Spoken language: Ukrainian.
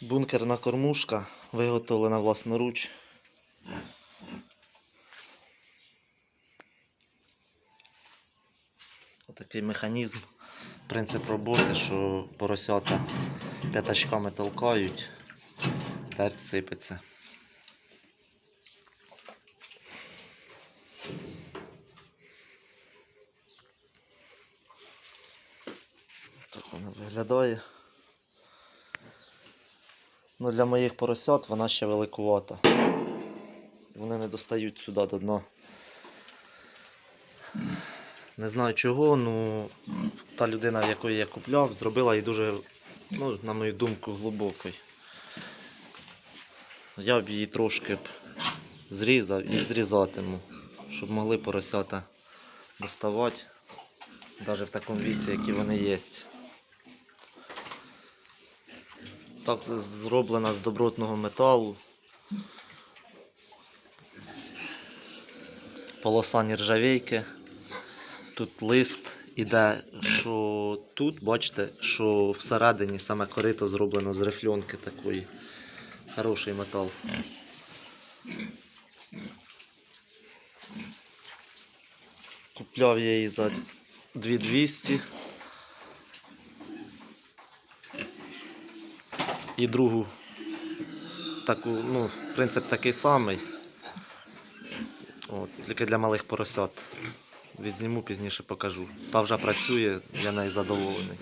Бункерна кормушка виготовлена власноруч. Отакий механізм. Принцип роботи, що поросята п'ятачками толкають, дерть сипеться. Так вона виглядає. Ну, для моїх поросят вона ще великувата. Вони не достають сюди до дна. Не знаю чого, ну та людина, в якої я купляв, зробила її дуже, ну, на мою думку, глибокою. Я б її трошки б зрізав і зрізатиму, щоб могли поросята доставати, навіть в такому віці, які вони є. Так зроблена з добротного металу. Полоса нержавейки. Тут лист іде, що тут, бачите, що всередині саме корито зроблено з рифльонки такої. Хороший метал. Купляв я її за 2200. І другу таку, ну, принцип такий самий. От, тільки для малих поросят. Відзніму пізніше покажу. Та вже працює, я нею задоволений.